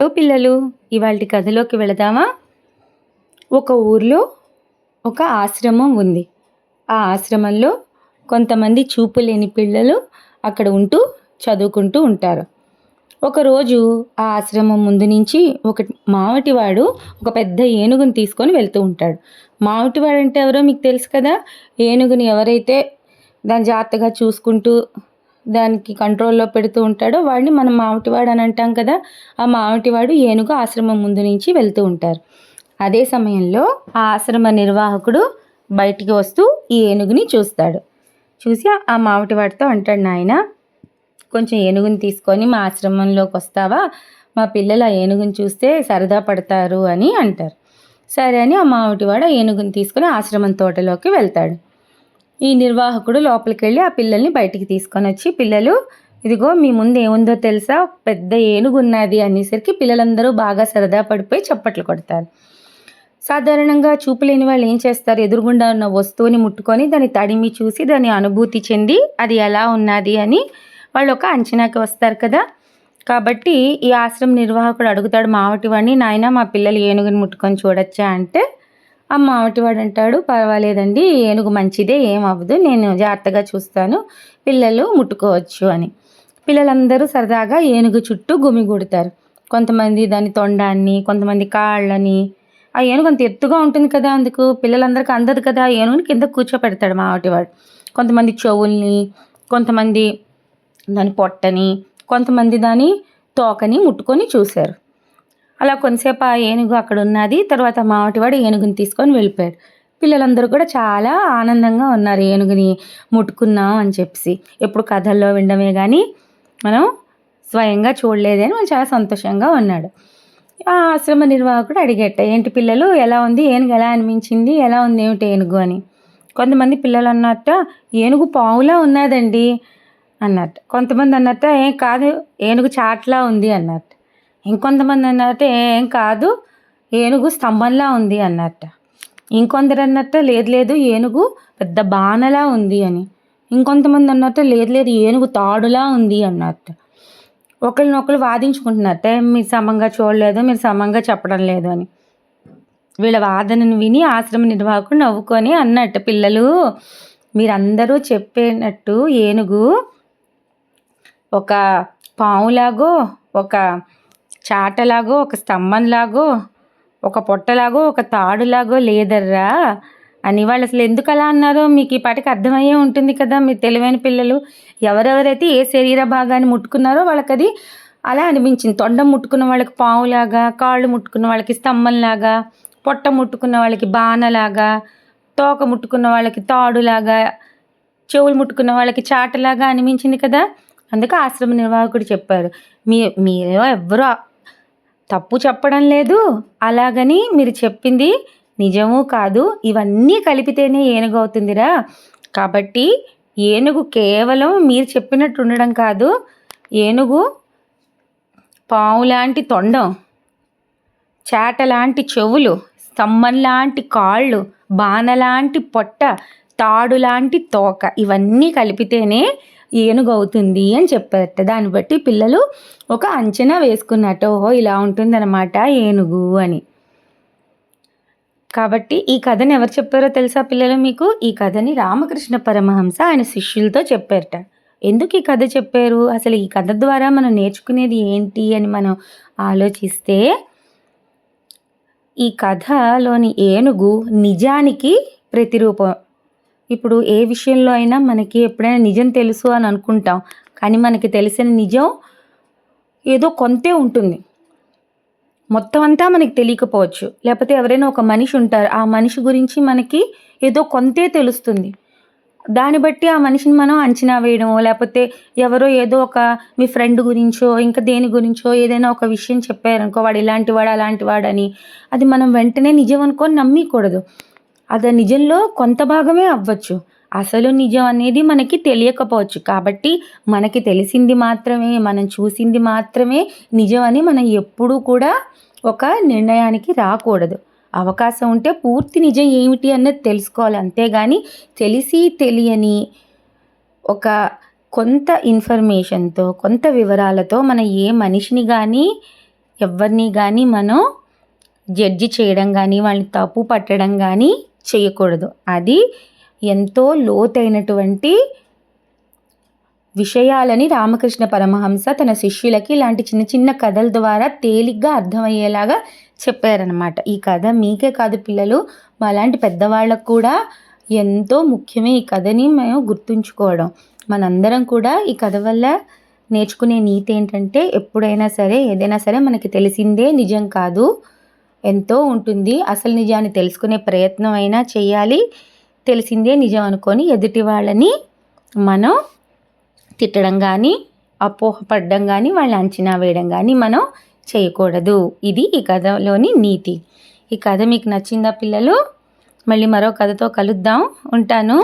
Hello పిల్లలు ఇవాళ కథలోకి వెళదామా? ఒక ఊర్లో ఒక ఆశ్రమం ఉంది. ఆ ఆశ్రమంలో కొంతమంది చూపు లేని పిల్లలు అక్కడ ఉంటూ చదువుకుంటూ ఉంటారు. ఒకరోజు ఆ ఆశ్రమం ముందు నుంచి ఒక మావటివాడు ఒక పెద్ద ఏనుగుని తీసుకొని వెళ్తూ ఉంటాడు. మావటివాడు అంటే ఎవరో మీకు తెలుసు కదా? ఏనుగుని ఎవరైతే దాని జాగ్రత్తగా చూసుకుంటూ దానికి కంట్రోల్లో పెడుతూ ఉంటాడో వాడిని మనం మామిటివాడు అని అంటాం కదా ఆ మామిటివాడు ఏనుగు ఆశ్రమం ముందు నుంచి వెళ్తూ ఉంటారు. అదే సమయంలో ఆ ఆశ్రమ నిర్వాహకుడు బయటికి వస్తూ ఈ ఏనుగుని చూస్తాడు. చూసి ఆ మామిటివాడితో అంటాడు నాయన కొంచెం ఏనుగుని తీసుకొని మా ఆశ్రమంలోకి వస్తావా? మా పిల్లలు ఆ ఏనుగుని చూస్తే సరదా పడతారు అని అంటారు. సరే అని ఆ మామిటివాడు ఆ ఏనుగుని తీసుకొని ఆశ్రమం తోటలోకి వెళ్తాడు. ఈ నిర్వాహకుడు లోపలికి వెళ్ళి ఆ పిల్లల్ని బయటికి తీసుకొని వచ్చి పిల్లలు ఇదిగో మీ ముందు ఏముందో తెలుసా? పెద్ద ఏనుగు ఉన్నది అనేసరికి పిల్లలందరూ బాగా సరదా పడిపోయి చప్పట్లు కొడతారు. సాధారణంగా చూపులేని వాళ్ళు ఏం చేస్తారు? ఎదురుగుండా ఉన్న వస్తువుని ముట్టుకొని దాని తడిమి చూసి దాని అనుభూతి చెంది అది ఎలా ఉన్నది అని వాళ్ళు ఒక అంచనాకి వస్తారు కదా. కాబట్టి ఈ ఆశ్రమ నిర్వాహకుడు అడుగుతాడు మావటివాడిని నాయన మా పిల్లలు ఏనుగుని ముట్టుకొని చూడొచ్చా? అంటే ఆ మామిటివాడు అంటాడు పర్వాలేదండి ఏనుగు మంచిదే ఏం అవ్వదు నేను జాగ్రత్తగా చూస్తాను పిల్లలు ముట్టుకోవచ్చు అని. పిల్లలందరూ సరదాగా ఏనుగు చుట్టూ గుమిగూడతారు కొంతమంది దాని తొండాన్ని కొంతమంది కాళ్ళని. ఆ ఏనుగు అంత ఎత్తుగా ఉంటుంది కదా అందుకు పిల్లలందరికీ అందదు కదా ఏనుగుని కింద కూర్చోపెడతాడు మామిటివాడు కొంతమంది చెవుల్ని కొంతమంది దాని పొట్టని కొంతమంది దాని తోకని ముట్టుకొని చూశారు. అలా కొంతసేపు ఆ ఏనుగు అక్కడ ఉన్నది. తర్వాత మావటివాడు ఏనుగుని తీసుకొని వెళ్ళిపోయాడు. పిల్లలందరూ కూడా చాలా ఆనందంగా ఉన్నారు. ఏనుగుని ముట్టుకున్నాం అని చెప్పి ఎప్పుడు కథల్లో వినడమే కానీ మనం స్వయంగా చూడలేదే అని వాళ్ళు చాలా సంతోషంగా ఉన్నాడు. ఆ ఆశ్రమ నిర్వాహకుడు అడిగేట ఏంటి పిల్లలు ఎలా ఉంది? ఏనుగు ఎలా అనిపించింది? ఎలా ఉంది ఏమిటి ఏనుగు? అని. కొంతమంది పిల్లలు అన్నట్ట ఏనుగు పావులా ఉన్నదండి అన్నట్టు. కొంతమంది అన్నట్ట ఏం కాదు ఏనుగు చాట్లా ఉంది అన్నట్టు. ఇంకొంతమంది అన్నట్టు ఏం కాదు ఏనుగు స్తంభంలా ఉంది అన్నట్ట. ఇంకొందరు అన్నట్ట లేదు లేదు ఏనుగు పెద్ద బాణలా ఉంది అని. ఇంకొంతమంది అన్నట్టు లేదు లేదు ఏనుగు తాడులా ఉంది అన్నట్టు. ఒకరినొకరు వాదించుకుంటున్నట్ట మీరు సమంగా చూడలేదు మీరు సమంగా చెప్పడం లేదు అని. వీళ్ళ వాదనను విని ఆశ్రమ నిర్వాహకుడు నవ్వుకొని అన్నట్టు పిల్లలు మీరందరూ చెప్పేటట్టు ఏనుగు ఒక పావులాగో ఒక చాటలాగో ఒక స్తంభంలాగో ఒక పొట్టలాగో ఒక తాడులాగో లేదర్రా. అని వాళ్ళు అసలు ఎందుకు అలా అన్నారో మీకు ఈ పాటికి అర్థమయ్యే ఉంటుంది కదా మీ తెలివైన పిల్లలు. ఎవరెవరైతే ఏ శరీర భాగాన్ని ముట్టుకున్నారో వాళ్ళకి అది అలా అనిపించింది. తొండం ముట్టుకున్న వాళ్ళకి పావులాగా కాళ్ళు ముట్టుకున్న వాళ్ళకి స్తంభంలాగా పొట్ట ముట్టుకున్న వాళ్ళకి బాణలాగా తోక ముట్టుకున్న వాళ్ళకి తాడులాగా చెవులు ముట్టుకున్న వాళ్ళకి చాటలాగా అనిపించింది కదా. అందుకే ఆశ్రమ నిర్వాహకుడు చెప్పారు. మీ మీరు ఎవ్వరూ తప్పు చెప్పడం లేదు. అలాగని మీరు చెప్పింది నిజము కాదు. ఇవన్నీ కలిపితేనే ఏనుగు అవుతుందిరా. కాబట్టి ఏనుగు కేవలం మీరు చెప్పినట్టు ఉండడం కాదు. ఏనుగు పావు లాంటి తొండం చేట లాంటి చెవులు స్తంభం లాంటి కాళ్ళు బాణలాంటి పొట్ట తాడు లాంటి తోక ఇవన్నీ కలిపితేనే ఏనుగు అవుతుంది అని చెప్పారట. దాన్ని బట్టి పిల్లలు ఒక అంచనా వేసుకున్నట్టు ఓహో ఇలా ఉంటుందన్నమాట ఏనుగు అని. కాబట్టి ఈ కథని ఎవరు చెప్పారో తెలుసా పిల్లలు మీకు? ఈ కథని రామకృష్ణ పరమహంస ఆయన శిష్యులతో చెప్పారట. ఎందుకు ఈ కథ చెప్పారు? అసలు ఈ కథ ద్వారా మనం నేర్చుకునేది ఏంటి అని మనం ఆలోచిస్తే ఈ కథలోని ఏనుగు నిజానికి ప్రతిరూపం ఇప్పుడు ఏ విషయంలో అయినా మనకి ఎప్పుడైనా నిజం తెలుసు అని అనుకుంటాం. కానీ మనకి తెలిసిన నిజం ఏదో కొంతే ఉంటుంది. మొత్తం అంతా మనకి తెలియకపోవచ్చు. లేకపోతే ఎవరైనా ఒక మనిషి ఉంటారు. ఆ మనిషి గురించి మనకి ఏదో కొంతే తెలుస్తుంది. దాన్ని బట్టి ఆ మనిషిని మనం అంచనా వేయడం లేకపోతే ఎవరో ఏదో ఒక మీ ఫ్రెండ్ గురించో ఇంకా దేని గురించో ఏదైనా ఒక విషయం చెప్పారనుకో వాడు ఇలాంటి వాడు అలాంటి వాడని అది మనం వెంటనే నిజం అనుకొని నమ్మకూడదు. అది నిజంలో కొంత భాగమే అవ్వచ్చు. అసలు నిజం అనేది మనకి తెలియకపోవచ్చు. కాబట్టి మనకి తెలిసింది మాత్రమే మనం చూసింది మాత్రమే నిజం అని మనం ఎప్పుడూ కూడా ఒక నిర్ణయానికి రాకూడదు. అవకాశం ఉంటే పూర్తి నిజం ఏమిటి అన్నది తెలుసుకోవాలి. అంతేగాని తెలిసి తెలియని ఒక కొంత ఇన్ఫర్మేషన్తో కొంత వివరాలతో మన ఏ మనిషిని కానీ ఎవరిని కానీ మనం జడ్జి చేయడం కానీ వాళ్ళని తప్పు పట్టడం కానీ చేయకూడదు. అది ఎంతో లోతైనటువంటి విషయాలని రామకృష్ణ పరమహంస తన శిష్యులకి ఇలాంటి చిన్న చిన్న కథల ద్వారా తేలిగ్గా అర్థమయ్యేలాగా చెప్పారనమాట ఈ కథ మీకే కాదు పిల్లలు మాలాంటి పెద్దవాళ్ళకు కూడా ఎంతో ముఖ్యమే ఈ కథని మేము గుర్తుంచుకోవడం. మనందరం కూడా ఈ కథ వల్ల నేర్చుకునే నీతి ఏంటంటే ఎప్పుడైనా సరే ఏదైనా సరే మనకి తెలిసిందే నిజం కాదు. ఎంతో ఉంటుంది. అసలు నిజాన్ని తెలుసుకునే ప్రయత్నం అయినా చేయాలి. తెలిసిందే నిజం అనుకొని ఎదుటి వాళ్ళని మనం తిట్టడం కానీ అపోహపడడం కానీ వాళ్ళని అంచనా వేయడం కానీ మనం చేయకూడదు. ఇది ఈ కథలోని నీతి. ఈ కథ మీకు నచ్చిందా పిల్లలు? మళ్ళీ మరో కథతో కలుద్దాం. ఉంటాను.